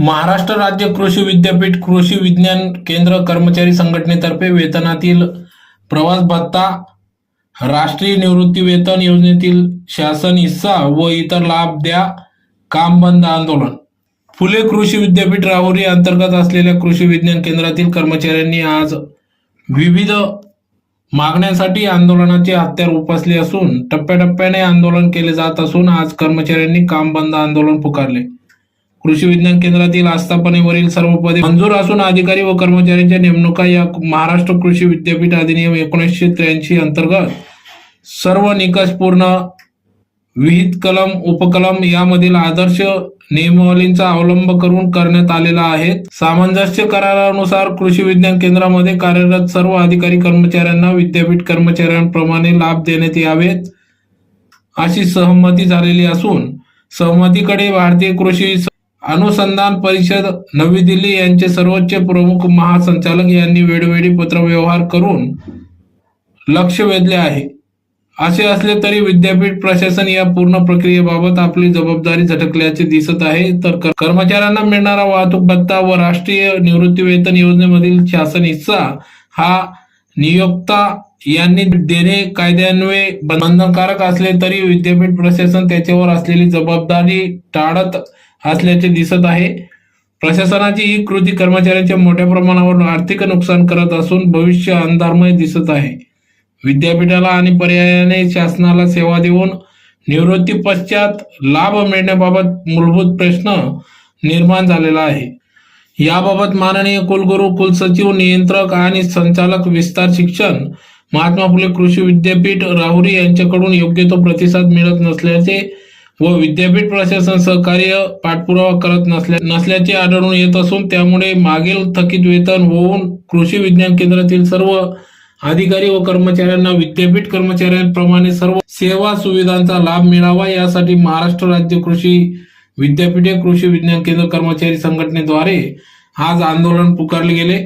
महाराष्ट्र राज्य कृषी विद्यापीठ कृषी विज्ञान केंद्र कर्मचारी संघटनेतर्फे वेतनातील प्रवास भत्ता राष्ट्रीय निवृत्ती वेतन योजनेतील शासन हिस्सा व इतर लाभ द्या काम बंद आंदोलन. फुले कृषी विद्यापीठ राहुरी अंतर्गत असलेल्या कृषी विज्ञान केंद्रातील कर्मचाऱ्यांनी आज विविध मागण्यांसाठी आंदोलनाचे हत्यार उपसले असून टप्प्याटप्प्याने आंदोलन केले जात असून आज कर्मचाऱ्यांनी काम बंद आंदोलन पुकारले. कृषी विज्ञान केंद्रातील आस्थापनेवरील सर्व पदे मंजूर असून अधिकारी व कर्मचाऱ्यांच्या नेमणुका या महाराष्ट्र कृषी विद्यापीठ अधिनियम एकोणीसशे त्र्याऐंशी अंतर्गत सर्व निकष पूर्ण विहित कलम उपकलम यामधील आदर्श नियमावलींचा अवलंब करून करण्यात आलेला आहे. सामंजस्य करारानुसार कृषी विज्ञान केंद्रामध्ये कार्यरत सर्व अधिकारी कर्मचाऱ्यांना विद्यापीठ कर्मचाऱ्यांप्रमाणे लाभ देण्यात यावेत अशी सहमती झालेली असून सहमतीकडे भारतीय कृषी अनुसंधान परिषद नवी दिल्ली यांचे सर्वोच्च प्रमुख महासंचालक यांनी वेळोवेळी पत्रव्यवहार करून लक्ष वेधले आहे. असे असले तरी विद्यापीठ प्रशासन या पूर्ण प्रक्रियेबाबत आपली जबाबदारी झटकल्याचे दिसत आहे. तर कर्मचाऱ्यांना मिळणारा वाहतूक भत्ता व राष्ट्रीय निवृत्ती वेतन योजनेमधील शासन हिस्सा हा नियोक्ता यांनी देणे कायद्यान्वये बंधनकारक असले तरी विद्यापीठ प्रशासन त्याच्यावर असलेली जबाबदारी टाळत असल्याचे दिसत आहे. प्रशासनाची ही कृती कर्मचाऱ्यांच्या मोठ्या प्रमाणावर आर्थिक नुकसान करत असून भविष्य अंधारमय दिसत आहे. विद्यापीठाला आणि पर्यायाने शासनाला सेवा देऊन निवृत्ती पश्चात लाभ मिळण्याबाबत मूलभूत प्रश्न निर्माण झालेला आहे. याबाबत माननीय कुलगुरू कुलसचिव नियंत्रक आणि संचालक विस्तार शिक्षण महात्मा फुले कृषी विद्यापीठ राहुरी यांच्याकडून योग्य तो प्रतिसाद मिळत नसल्याचे व विद्यापीठ प्रशासन सहकार्य पाठपुरावा करत नसल्या नसल्याचे आढळून येत असून त्यामुळे मागील थकीत वेतन होऊन कृषी विज्ञान केंद्रातील सर्व अधिकारी व कर्मचाऱ्यांना विद्यापीठ कर्मचाऱ्यांप्रमाणे सर्व सेवा सुविधांचा लाभ मिळावा यासाठी महाराष्ट्र राज्य कृषी विद्यापीठे कृषी विज्ञान केंद्र कर्मचारी संघटनेद्वारे आज आंदोलन पुकारले गेले.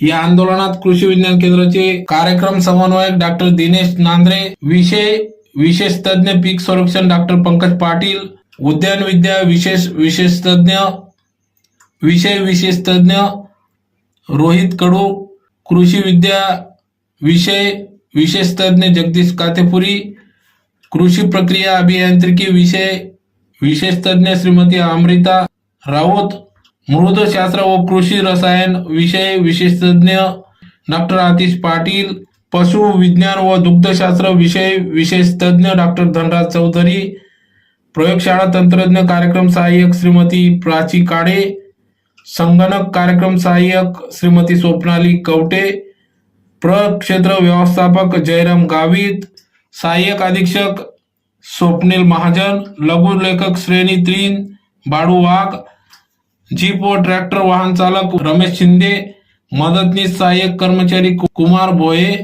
या आंदोलनात कृषी विज्ञान केंद्राचे कार्यक्रम समन्वयक डॉक्टर दिनेश नांद्रे विषय विशेष तज्ञ पीक संरक्षण डॉक्टर पंकज पाटील उद्यान विद्या विशेष विशेष तज्ञ विषय विशेष तज्ञ रोहित कडू कृषी विद्या विषय विशेष तज्ञ जगदीश कातेपुरी कृषी प्रक्रिया अभियांत्रिकी विषय विशेष तज्ञ श्रीमती अमृता राऊत मृदशास्त्र व कृषी रसायन विषय विशेषतज्ञ डॉक्टर आतिश पाटील पशु विज्ञान व दुग्धशास्त्र विषय विशेष तज्ञ डॉक्टर धनराज चौधरी प्रयोगशाळा तंत्रज्ञ कार्यक्रम सहाय्यक श्रीमती प्राची काळे संगणक कार्यक्रम सहाय्यक श्रीमती स्वप्नाली कवटे प्रक्षेत्र व्यवस्थापक जयराम गावित सहाय्यक अधीक्षक स्वप्नील महाजन लघु लेखक श्रेणी त्रीन बाळू वाघ जीप व ट्रॅक्टर वाहन चालक रमेश शिंदे मदतनीस सहाय्यक कर्मचारी कुमार भोये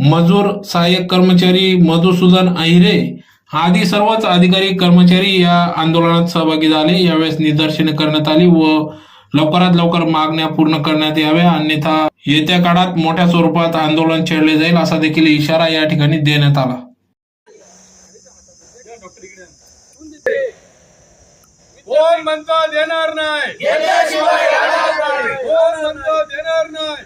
मजूर सहाय्यक कर्मचारी मधुसूदन अहिरे आदी सर्वच अधिकारी कर्मचारी या आंदोलनात सहभागी झाले. यावेळेस निदर्शने करण्यात आली व लवकरात लवकर मागण्या पूर्ण करण्यात याव्या. अन्यथा येत्या काळात मोठ्या स्वरूपात आंदोलन छेडले जाईल असा देखील इशारा या ठिकाणी देण्यात आला. कोण म्हणतो देणार नाही? कोण म्हणतो देणार नाही.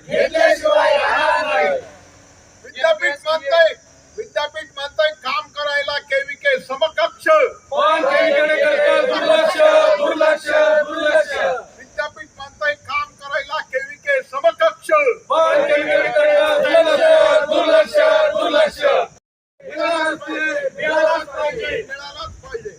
मिळालाच पाहिजे मिळालाच पाहिजे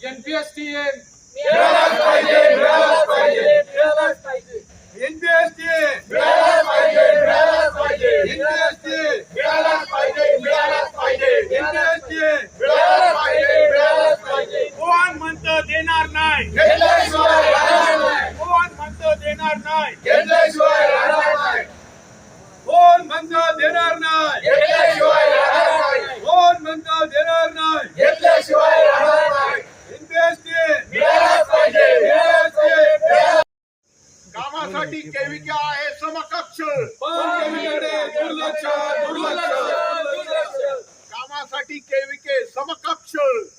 एनपीएसटीएन मिळालाच पाहिजे मिळालाच पाहिजे मिळालाच पाहिजे एनपीएसटीएन मिळालाच पाहिजे मिळालाच पाहिजे एनपीएसटीएन मिळालाच पाहिजे मिळालाच पाहिजे एनपीएसटीएन मिळालाच पाहिजे मिळालाच पाहिजे कोण म्हणतं देणार नाही घेतल्याशिवाय राहणार नाही कोण म्हणतं देणार नाही घेतल्याशिवाय राहणार नाही कोण म्हणतं देणार नाही. घेतल्याशिवाय राहणार नाही. कोण म्हणतं देणार नाही. घेतल्याशिवाय राहणार नाही. एनपीएसटीएन मिळालाच पाहिजे. मिळालाच पाहिजे. कामासाठी केविके आहे समकक्ष. पण केलीकडे दुर्लक्ष दुर्लक्ष दुर्लक्ष. कामासाठी केविके समकक्ष.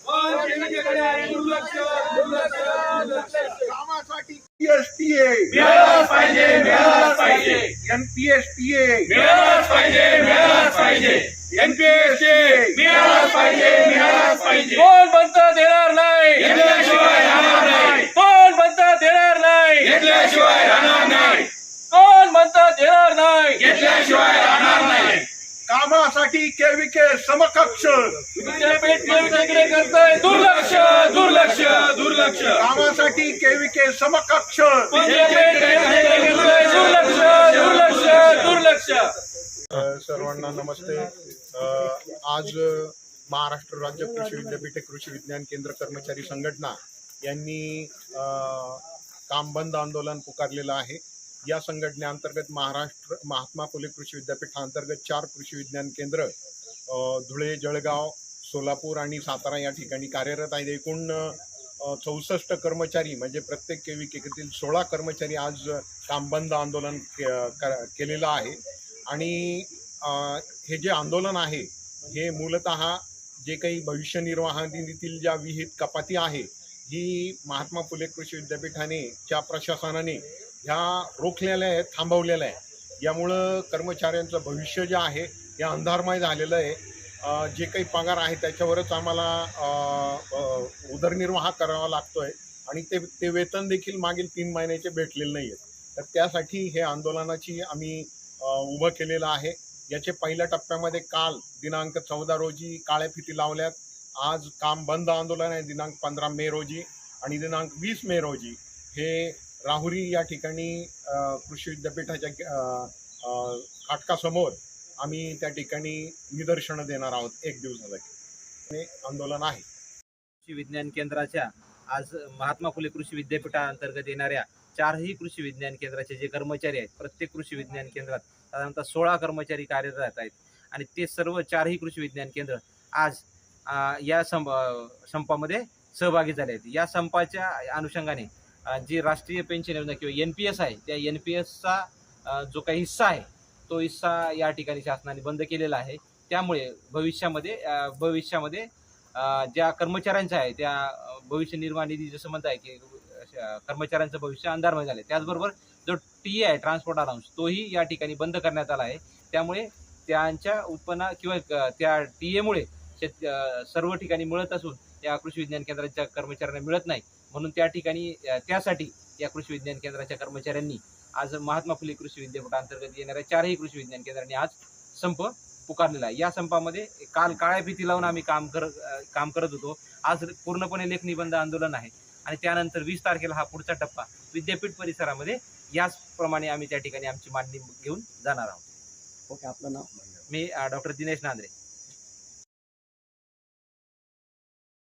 पण केविकेकडे दुर्लक्ष दुर्लक्ष दुर्लक्ष. कामासाठी एसटीए मिळालाच पाहिजे मिळालाच पाहिजे. एनपीएसटीए मिळालाच पाहिजे मिळालाच पाहिजे. एनपीएसटी मिळालाच पाहिजे मिळालाच पाहिजे. कोण म्हणता देणार नाही? घेतल्याशिवाय राहणार नाही. कोण म्हणता देणार नाही? घेतल्याशिवाय राहणार नाही. कोण म्हणता देणार नाही? घेतल्याशिवाय कामासाठी केविके समकक्ष. विद्यापीठ केंद्रीय करताय. दुर्लक्ष दुर्लक्ष दुर्लक्ष. कामासाठी केविके समकक्ष. विद्यापीठ करताय. दुर्लक्ष दुर्लक्ष दुर्लक्ष. सर्वांना नमस्ते. आज महाराष्ट्र राज्य कृषी विद्यापीठ कृषी विज्ञान केंद्र कर्मचारी संघटना यांनी काम बंद आंदोलन पुकारलेलं आहे. या संघटनेअंतर्गत महाराष्ट्र महात्मा फुले कृषी विद्यापीठाअंतर्गत चार कृषी विज्ञान केंद्र धुळे जळगाव सोलापूर आणि सातारा या ठिकाणी कार्यरत आहेत. एकूण चौसष्ट कर्मचारी म्हणजे प्रत्येक केविकेतील सोळा कर्मचारी आज काम बंद आंदोलन के- केलेलं आहे. आणि हे जे आंदोलन आहे हे मूलत जे काही भविष्य निर्वाह निधीतील ज्या विहित कपाती आहे ही महात्मा फुले कृषी विद्यापीठाने च्या प्रशासनाने ह्या रोखलेल्या आहेत थांबवलेल्या आहे यामुळं कर्मचाऱ्यांचं भविष्य जे आहे हे अंधारमय झालेलं आहे. जे काही पगार आहे त्याच्यावरच आम्हाला उदरनिर्वाह करावा लागतो आहे आणि ते ते वेतन देखील मागील तीन महिन्याचे भेटलेले नाही आहेत तर त्यासाठी हे आंदोलनाची आम्ही उभं केलेलं आहे. याचे पहिल्या टप्प्यामध्ये काल दिनांक चौदा रोजी काळ्या फिती लावल्यात. आज काम बंद आंदोलन आहे दिनांक पंधरा मे रोजी आणि दिनांक वीस मे रोजी. हे राहुरी या ठिकाणी कृषी विद्यापीठाच्या अ, आम्ही त्या ठिकाणी निदर्शनं देणार आहोत एक दिवसासाठी. हे आंदोलन आहे. कृषी विज्ञान केंद्राच्या आज महात्मा फुले कृषी विद्यापीठाअंतर्गत येणाऱ्या चारही कृषी विज्ञान केंद्राचे जे कर्मचारी आहेत प्रत्येक कृषी विज्ञान केंद्रात साधारणतः सोळा कर्मचारी कार्यरत आहेत आणि ते सर्व चारही कृषी विज्ञान केंद्र आज या संप संपामध्ये सहभागी झाले आहेत. या संपाच्या अनुषंगाने जी राष्ट्रीय पेन्शन योजना किंवा एन पी एस आहे त्या एन पी एसचा जो काही हिस्सा आहे तो हिस्सा या ठिकाणी शासनाने बंद केलेला आहे. त्यामुळे भविष्यामध्ये भविष्यामध्ये ज्या कर्मचाऱ्यांच्या आहे त्या भविष्य निर्वाह निधी जसं म्हणत आहे की कर्मचाऱ्यांचं भविष्य अंधारमय झालं त्याचबरोबर जो टी आहे ट्रान्सपोर्ट अलाउन्स तोही या ठिकाणी बंद करण्यात आला आहे. त्यामुळे त्यांच्या उत्पन्न किंवा त्या टी एमुळे शेत सर्व ठिकाणी मिळत असून या कृषी विज्ञान केंद्राच्या कर्मचाऱ्यांना मिळत नाही. म्हणून त्या ठिकाणी त्यासाठी या कृषी विज्ञान केंद्राच्या कर्मचाऱ्यांनी आज महात्मा फुले कृषी विद्यापीठाअंतर्गत येणाऱ्या चारही कृषी विज्ञान केंद्रांनी आज संप पुकारलेला आहे. या संपामध्ये काल काळ्या भीती लावून आम्ही काम कर काम करत होतो. आज पूर्णपणे लेखनिबंध आंदोलन आहे आणि त्यानंतर वीस तारखेला हा पुढचा टप्पा विद्यापीठ परिसरामध्ये याचप्रमाणे आम्ही त्या ठिकाणी आमची मांडणी घेऊन जाणार आहोत. ओके आपलं नाव? मी डॉक्टर दिनेश नांद्रे.